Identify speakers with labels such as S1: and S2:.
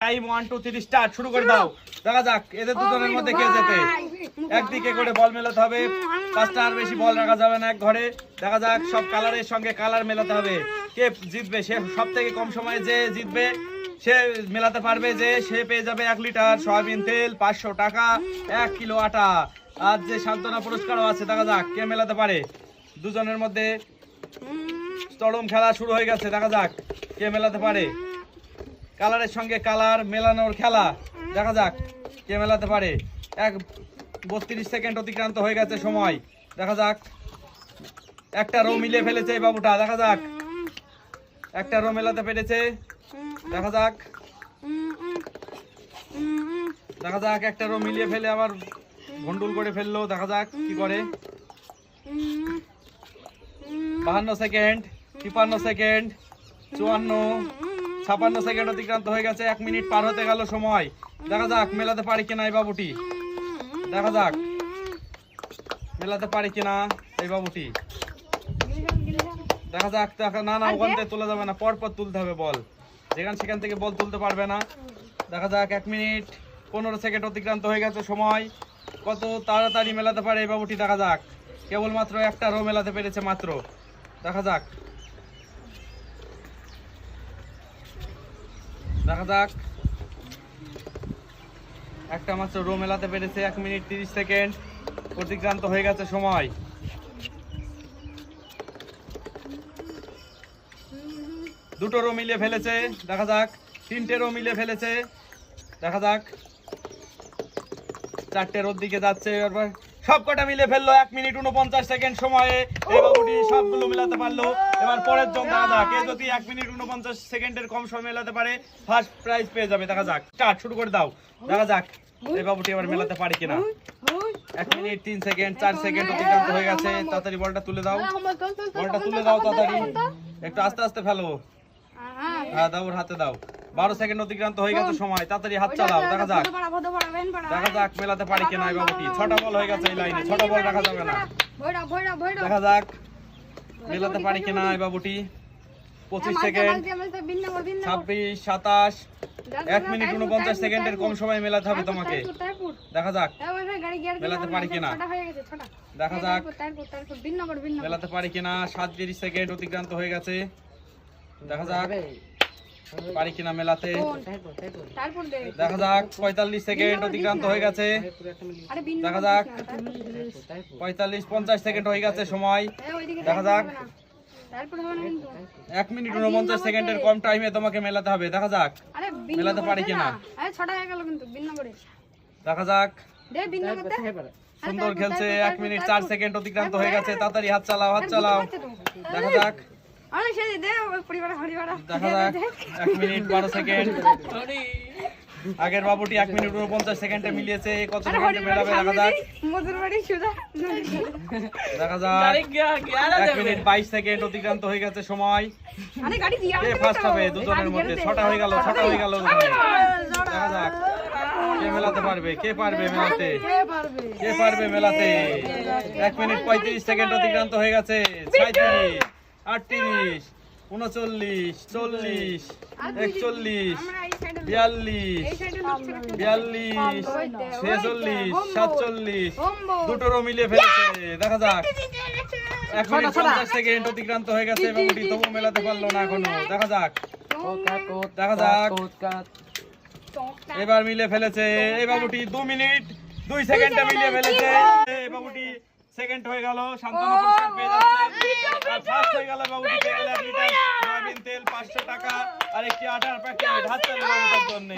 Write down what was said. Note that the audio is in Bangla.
S1: Time one two three start শুরু করে দাও। দেখা যাক এদের দুজনের মধ্যে কে যেতে। একদিকে করে বল মেলাতে হবে পাঁচটা আর বেশি বল রাখা যাবে না এক ঘরে। দেখা যাক সব কালারের সঙ্গে কালার মেলাতে হবে। কে জিতবে? সে সব থেকে কম সময়ে যে জিতবে সে মেলাতে পারবে যে সে পেয়ে যাবে এক লিটার সয়াবিন তেল পাঁচশো টাকা এক কিলো আটা। আর যে সান্ত্বনা পুরস্কারও আছে দেখা যাক কে মেলাতে পারে। দুজনের মধ্যে চরম খেলা শুরু হয়ে গেছে দেখা যাক কে মেলাতে পারে। কালারের সঙ্গে কালার মেলানোর খেলা। দেখা যাক, কে মেলাতে পারে। এক বত্রিশ সেকেন্ড অতিক্রান্ত হয়ে গেছে সময়। দেখা যাক, একটা রো মিলিয়ে ফেলেছে বাবুটা। দেখা যাক, একটা রো মেলাতে পেরেছে। দেখা যাক দেখা যাক, একটা রো মিলিয়ে ফেলে আবার ভন্ডুল করে ফেলল। দেখা যাক, কি করে। বাহান্ন সেকেন্ড তিপান্ন সেকেন্ড, চুয়ান্ন ছাপান্ন সেকেন্ড অতিক্রান্ত হয়ে গেছে এক মিনিট পার হতে গেল সময়। দেখা যাক মেলাতে পারি কিনা এই বাবুটি। দেখা যাক মেলাতে পারি কিনা এই বাবুটি। দেখা যাক দেখা না না ওখান থেকে তোলা যাবে না পর পর তুলতে হবে বল। যেখান সেখান থেকে বল তুলতে পারবে না। দেখা যাক এক মিনিট পনেরো সেকেন্ড অতিক্রান্ত হয়ে গেছে সময়। কত তাড়াতাড়ি মেলাতে পারে এই বাবুটি দেখা যাক। কেবলমাত্র একটা রো মেলাতে পেরেছে মাত্র। দেখা যাক। দেখা যাক। একটা মাত্র রো মেলাতে পেরেছে, এক মিনিট তিরিশ সেকেন্ড। অতিক্রান্ত হয়ে গেছে সময়। দুটো রো মিলিয়ে ফেলেছে, দেখা যাক। তিনটে রো মিলিয়ে ফেলেছে, দেখা যাক। চারটে রোদ দিকে যাচ্ছে, এবার সব কটা মিলে ফেলল, এক মিনিট উনপঞ্চাশ সেকেন্ড সময়ে। এই বাবুটি সবগুলো মেলাতে পারল। এবার পরের জন দেখা যাক যদি এক মিনিট উনপঞ্চাশ সেকেন্ডের কম সময় মেলাতে পারে ফার্স্ট প্রাইজ পেয়ে যাবে। দেখা যাক। স্টার্ট শুরু করে দাও। দেখা যাক এই বাবুটি এবার মেলাতে পারে কিনা। এক মিনিট, তিন সেকেন্ড, চার সেকেন্ড অতিক্রান্ত হয়ে গেছে। তাড়াতাড়ি বলটা তুলে দাও। বলটা তুলে দাও তাড়াতাড়ি। একটু আস্তে আস্তে ফেলো। হ্যাঁ দাও ওর হাতে দাও। বারো সেকেন্ড অতিক্রান্ত হয়ে গেছে সময়। তাড়াতাড়ি হাত চালাও দেখা যাক। দেখা যাক মেলাতে পারি কিনা বাবুটি ছটা বল হয়ে গেছে এই লাইনে ছটা বল রাখা যাবে না। দেখা যাক। মেলাতে পারি কিনা বাবুটি। পঁচিশ সেকেন্ড। ছাব্বিশ সাতাশ। এক মিনিট উনপঞ্চাশ সেকেন্ডের কম সময় মেলাতে হবে তোমাকে। দেখা যাক। মেলাতে পারি কিনা? দেখা যাক। মেলাতে পারি কিনা? সাতত্রিশ সেকেন্ড অতিক্রান্ত হয়ে গেছে। দেখা যাক। পারি কিনা মেলাতে। দেখা যাক পঁয়তাল্লিশ সেকেন্ড অতিক্রান্ত হয়ে গেছে। দেখা যাক। পঁয়তাল্লিশ পঞ্চাশ সেকেন্ড হয়ে গেছে সময়। দেখা যাক। এক মিনিট উনপঞ্চাশ সেকেন্ডের কম টাইমে তোমাকে মেলাতে হবে। দেখা যাক। মেলাতে পারি কিনা? দেখা যাক। সুন্দর খেলছে। এক মিনিট চার সেকেন্ড অতিক্রান্ত হয়ে গেছে। তাড়াতাড়ি হাত চালাও হাত চালাও। দেখা যাক। দেখা যাক এক মিনিট বারো সেকেন্ড আগের বাবুটি এক মিনিট উনপঞ্চাশ সেকেন্ডে মিলিয়েছে কত সেকেন্ডে মেলাবে দেখা যাক। দেখা যাক। এক মিনিট বাইশ সেকেন্ড অতিক্রান্ত হয়ে গেছে সময়। কে ফার্স্ট হবে? দুজনের মধ্যে। ছটা হয়ে গেল ছটা হয়ে গেল। দেখা যাক। কে মেলাতে পারবে? কে পারবে মেলাতে? কে পারবে? মেলাতে? এক মিনিট পঁয়ত্রিশ সেকেন্ড অতিক্রান্ত হয়ে গেছে। ছয়ত্রিশ আটত্রিশ উনচল্লিশ চল্লিশ একচল্লিশ বিয়াল্লিশ বিয়াল্লিশ ছেচল্লিশ সাতচল্লিশ দুটো রো মিলিয়ে ফেলেছে। দেখা যাক। এক মিনিট পঞ্চাশ সেকেন্ড অতিক্রান্ত হয়ে গেছে বাবুটি তবু মেলাতে পারল না এখনও। দেখা যাক। দেখা যাক। এবার মিলে ফেলেছে। এই বাবুটি দু মিনিট দুই সেকেন্ডে মিলিয়ে ফেলেছে। এই বাবুটি সেকেন্ড হয়ে গেল। শান্তনু পুরস্কার পেয়ে যাচ্ছে আর ফার্স্ট হয়ে গেল বাবুটি পেয়ে গেল এক লিটার সয়াবিন তেল পাঁচশো টাকা আর একটি আটার প্যাকেট হাত তালি বাবুটার জন্য